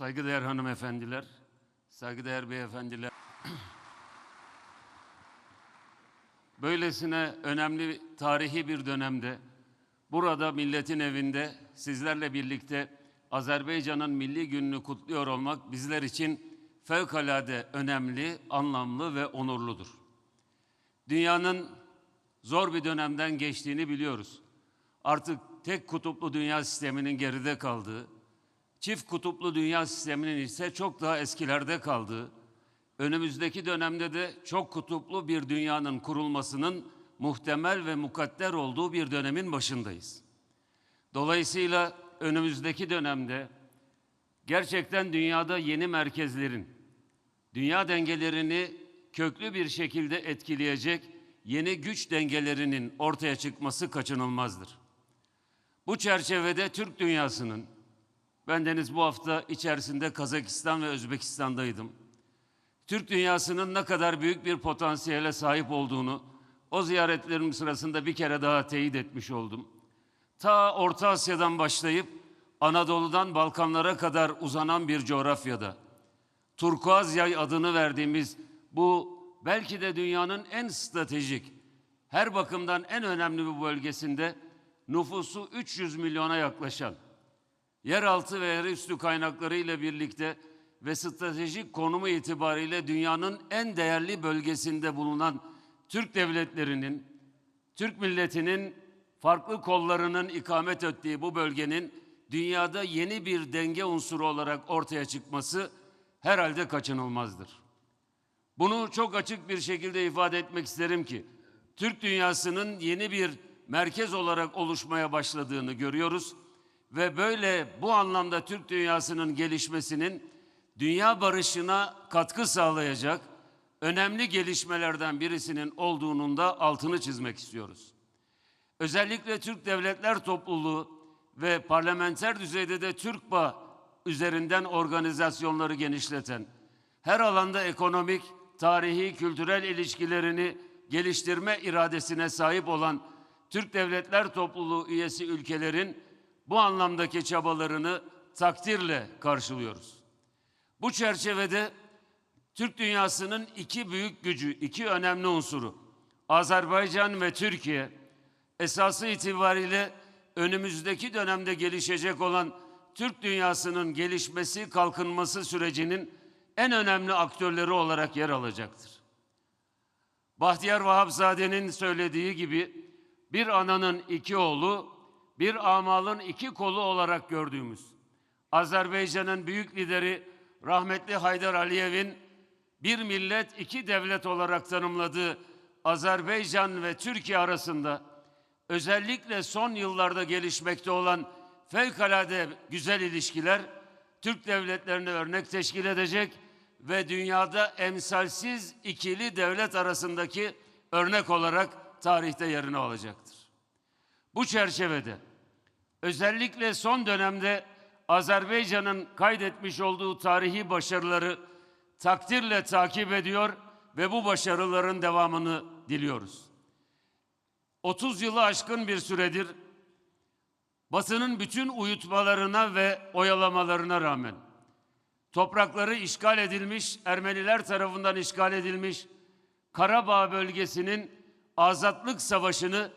Saygıdeğer hanımefendiler, saygıdeğer beyefendiler. Böylesine önemli tarihi bir dönemde burada milletin evinde sizlerle birlikte Azerbaycan'ın milli gününü kutluyor olmak bizler için fevkalade önemli, anlamlı ve onurludur. Dünyanın zor bir dönemden geçtiğini biliyoruz. Artık tek kutuplu dünya sisteminin geride kaldığı, çift kutuplu dünya sisteminin ise çok daha eskilerde kaldığı, önümüzdeki dönemde de çok kutuplu bir dünyanın kurulmasının muhtemel ve mukadder olduğu bir dönemin başındayız. Dolayısıyla önümüzdeki dönemde gerçekten dünyada yeni merkezlerin, dünya dengelerini köklü bir şekilde etkileyecek yeni güç dengelerinin ortaya çıkması kaçınılmazdır. Bu çerçevede Türk dünyasının, bendeniz bu hafta içerisinde Kazakistan ve Özbekistan'daydım. Türk dünyasının ne kadar büyük bir potansiyele sahip olduğunu o ziyaretlerim sırasında bir kere daha teyit etmiş oldum. Ta Orta Asya'dan başlayıp Anadolu'dan Balkanlara kadar uzanan bir coğrafyada Turkuaz Yay adını verdiğimiz bu belki de dünyanın en stratejik, her bakımdan en önemli bir bölgesinde nüfusu 300 milyona yaklaşan, yeraltı ve yerüstü kaynakları ile birlikte ve stratejik konumu itibariyle dünyanın en değerli bölgesinde bulunan Türk devletlerinin, Türk milletinin farklı kollarının ikamet ettiği bu bölgenin dünyada yeni bir denge unsuru olarak ortaya çıkması herhalde kaçınılmazdır. Bunu çok açık bir şekilde ifade etmek isterim ki Türk dünyasının yeni bir merkez olarak oluşmaya başladığını görüyoruz ve böyle bu anlamda Türk dünyasının gelişmesinin dünya barışına katkı sağlayacak önemli gelişmelerden birisinin olduğunun da altını çizmek istiyoruz. Özellikle Türk Devletler Topluluğu ve parlamenter düzeyde de TÜRKBA üzerinden organizasyonları genişleten, her alanda ekonomik, tarihi, kültürel ilişkilerini geliştirme iradesine sahip olan Türk Devletler Topluluğu üyesi ülkelerin bu anlamdaki çabalarını takdirle karşılıyoruz. Bu çerçevede Türk dünyasının iki büyük gücü, iki önemli unsuru Azerbaycan ve Türkiye esası itibariyle önümüzdeki dönemde gelişecek olan Türk dünyasının gelişmesi, kalkınması sürecinin en önemli aktörleri olarak yer alacaktır. Bahtiyar Vahapzade'nin söylediği gibi bir ananın iki oğlu, bir amalın iki kolu olarak gördüğümüz Azerbaycan'ın büyük lideri rahmetli Haydar Aliyev'in bir millet iki devlet olarak tanımladığı Azerbaycan ve Türkiye arasında özellikle son yıllarda gelişmekte olan fevkalade güzel ilişkiler Türk devletlerine örnek teşkil edecek ve dünyada emsalsiz ikili devlet arasındaki örnek olarak tarihte yerini alacaktır. Bu çerçevede özellikle son dönemde Azerbaycan'ın kaydetmiş olduğu tarihi başarıları takdirle takip ediyor ve bu başarıların devamını diliyoruz. 30 yılı aşkın bir süredir Batı'nın bütün uyutmalarına ve oyalamalarına rağmen toprakları işgal edilmiş, Ermeniler tarafından işgal edilmiş Karabağ bölgesinin azatlık savaşını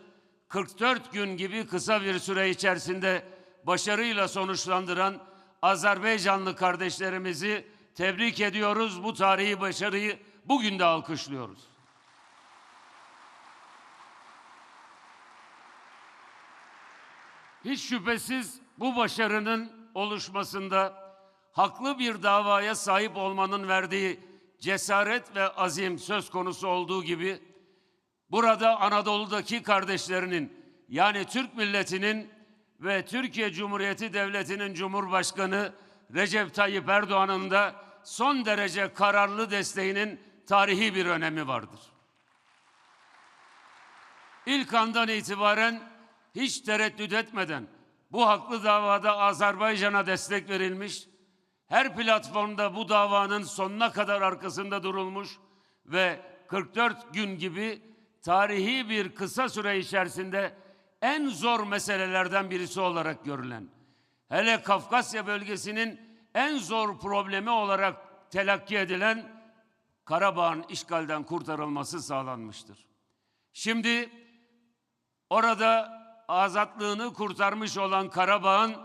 44 gün gibi kısa bir süre içerisinde başarıyla sonuçlandıran Azerbaycanlı kardeşlerimizi tebrik ediyoruz. Bu tarihi başarıyı bugün de alkışlıyoruz. Hiç şüphesiz bu başarının oluşmasında haklı bir davaya sahip olmanın verdiği cesaret ve azim söz konusu olduğu gibi burada Anadolu'daki kardeşlerinin yani Türk milletinin ve Türkiye Cumhuriyeti Devleti'nin Cumhurbaşkanı Recep Tayyip Erdoğan'ın da son derece kararlı desteğinin tarihi bir önemi vardır. İlk andan itibaren hiç tereddüt etmeden bu haklı davada Azerbaycan'a destek verilmiş, her platformda bu davanın sonuna kadar arkasında durulmuş ve 44 gün gibi tarihi bir kısa süre içerisinde en zor meselelerden birisi olarak görülen, hele Kafkasya bölgesinin en zor problemi olarak telakki edilen Karabağ'ın işgalden kurtarılması sağlanmıştır. Şimdi orada azatlığını kurtarmış olan Karabağ'ın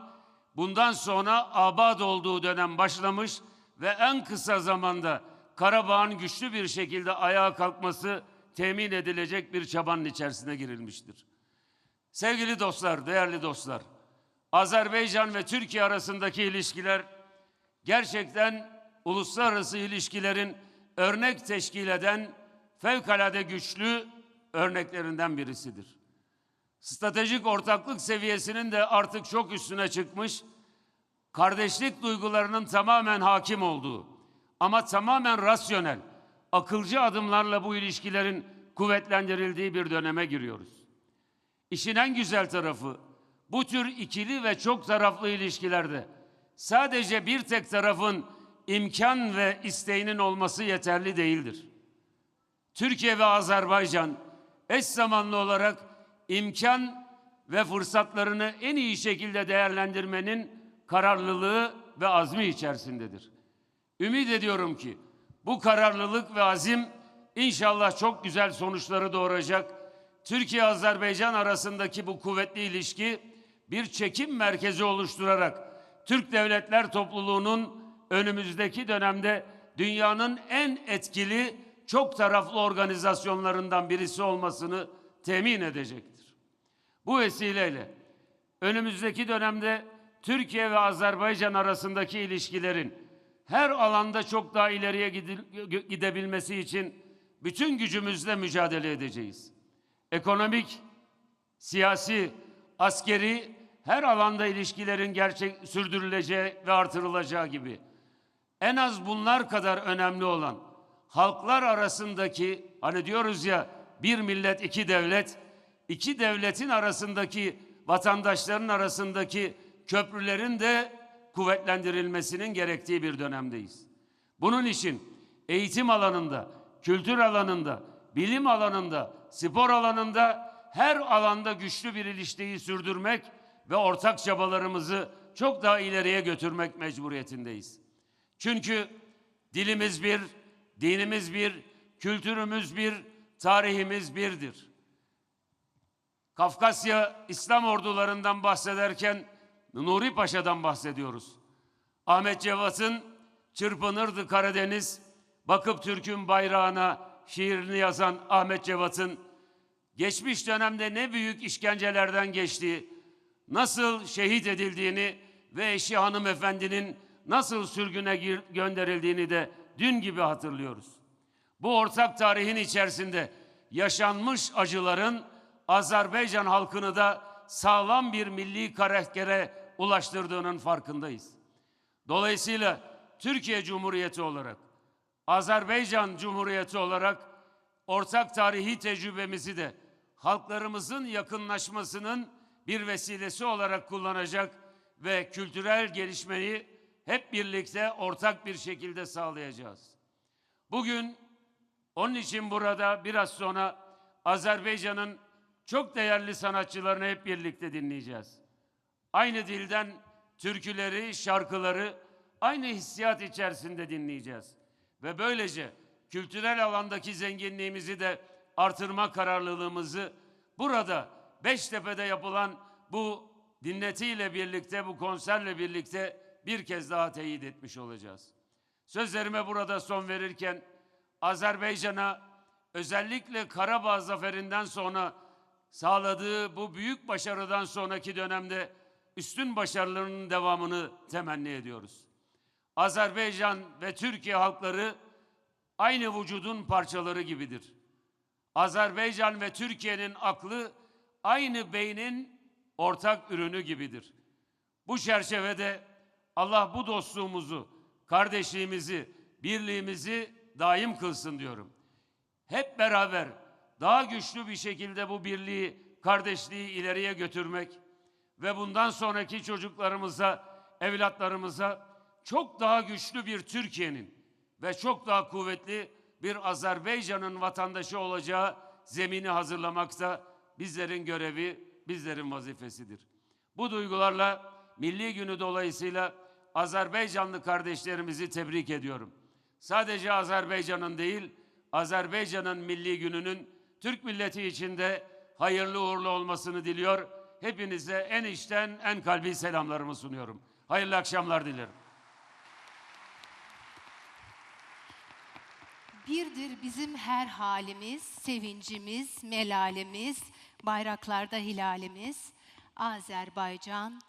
bundan sonra abad olduğu dönem başlamış ve en kısa zamanda Karabağ'ın güçlü bir şekilde ayağa kalkması temin edilecek bir çabanın içerisine girilmiştir. Sevgili dostlar, değerli dostlar, Azerbaycan ve Türkiye arasındaki ilişkiler gerçekten uluslararası ilişkilerin örnek teşkil eden fevkalade güçlü örneklerinden birisidir. Stratejik ortaklık seviyesinin de artık çok üstüne çıkmış, kardeşlik duygularının tamamen hakim olduğu ama tamamen rasyonel, akılcı adımlarla bu ilişkilerin kuvvetlendirildiği bir döneme giriyoruz. İşin en güzel tarafı bu tür ikili ve çok taraflı ilişkilerde sadece bir tek tarafın imkan ve isteğinin olması yeterli değildir. Türkiye ve Azerbaycan eş zamanlı olarak imkan ve fırsatlarını en iyi şekilde değerlendirmenin kararlılığı ve azmi içerisindedir. Ümit ediyorum ki bu kararlılık ve azim inşallah çok güzel sonuçları doğuracak. Türkiye-Azerbaycan arasındaki bu kuvvetli ilişki bir çekim merkezi oluşturarak Türk Devletler Topluluğu'nun önümüzdeki dönemde dünyanın en etkili çok taraflı organizasyonlarından birisi olmasını temin edecektir. Bu vesileyle önümüzdeki dönemde Türkiye ve Azerbaycan arasındaki ilişkilerin her alanda çok daha ileriye gidebilmesi için bütün gücümüzle mücadele edeceğiz. Ekonomik, siyasi, askeri her alanda ilişkilerin gerçek sürdürüleceği ve artırılacağı gibi en az bunlar kadar önemli olan halklar arasındaki hani diyoruz ya bir millet iki devlet iki devletin arasındaki vatandaşların arasındaki köprülerin de kuvvetlendirilmesinin gerektiği bir dönemdeyiz. Bunun için eğitim alanında, kültür alanında, bilim alanında, spor alanında her alanda güçlü bir ilişkiyi sürdürmek ve ortak çabalarımızı çok daha ileriye götürmek mecburiyetindeyiz. Çünkü dilimiz bir, dinimiz bir, kültürümüz bir, tarihimiz birdir. Kafkasya İslam ordularından bahsederken Nuri Paşa'dan bahsediyoruz. Ahmet Cevat'ın Çırpınırdı Karadeniz, bakıp Türk'ün bayrağına şiirini yazan Ahmet Cevat'ın geçmiş dönemde ne büyük işkencelerden geçtiği, nasıl şehit edildiğini ve eşi hanımefendinin nasıl sürgüne gönderildiğini de dün gibi hatırlıyoruz. Bu ortak tarihin içerisinde yaşanmış acıların Azerbaycan halkını da sağlam bir milli karaktere ulaştırdığının farkındayız. Dolayısıyla Türkiye Cumhuriyeti olarak, Azerbaycan Cumhuriyeti olarak ortak tarihi tecrübemizi de halklarımızın yakınlaşmasının bir vesilesi olarak kullanacak ve kültürel gelişmeyi hep birlikte ortak bir şekilde sağlayacağız. Bugün onun için burada biraz sonra Azerbaycan'ın çok değerli sanatçılarını hep birlikte dinleyeceğiz. Aynı dilden türküleri, şarkıları aynı hissiyat içerisinde dinleyeceğiz. Ve böylece kültürel alandaki zenginliğimizi de artırma kararlılığımızı burada Beştepe'de yapılan bu dinletiyle birlikte, bu konserle birlikte bir kez daha teyit etmiş olacağız. Sözlerime burada son verirken Azerbaycan'a özellikle Karabağ zaferinden sonra sağladığı bu büyük başarıdan sonraki dönemde üstün başarılarının devamını temenni ediyoruz. Azerbaycan ve Türkiye halkları aynı vücudun parçaları gibidir. Azerbaycan ve Türkiye'nin aklı aynı beynin ortak ürünü gibidir. Bu çerçevede Allah bu dostluğumuzu, kardeşliğimizi, birliğimizi daim kılsın diyorum. Hep beraber daha güçlü bir şekilde bu birliği, kardeşliği ileriye götürmek ve bundan sonraki çocuklarımıza, evlatlarımıza çok daha güçlü bir Türkiye'nin ve çok daha kuvvetli bir Azerbaycan'ın vatandaşı olacağı zemini hazırlamak da bizlerin görevi, bizlerin vazifesidir. Bu duygularla Milli Günü dolayısıyla Azerbaycanlı kardeşlerimizi tebrik ediyorum. Sadece Azerbaycan'ın değil, Azerbaycan'ın milli gününün Türk milleti içinde hayırlı uğurlu olmasını diliyor. Hepinize en içten, en kalbi selamlarımı sunuyorum. Hayırlı akşamlar dilerim. Birdir bizim her halimiz, sevincimiz, melalemiz, bayraklarda hilalimiz. Azerbaycan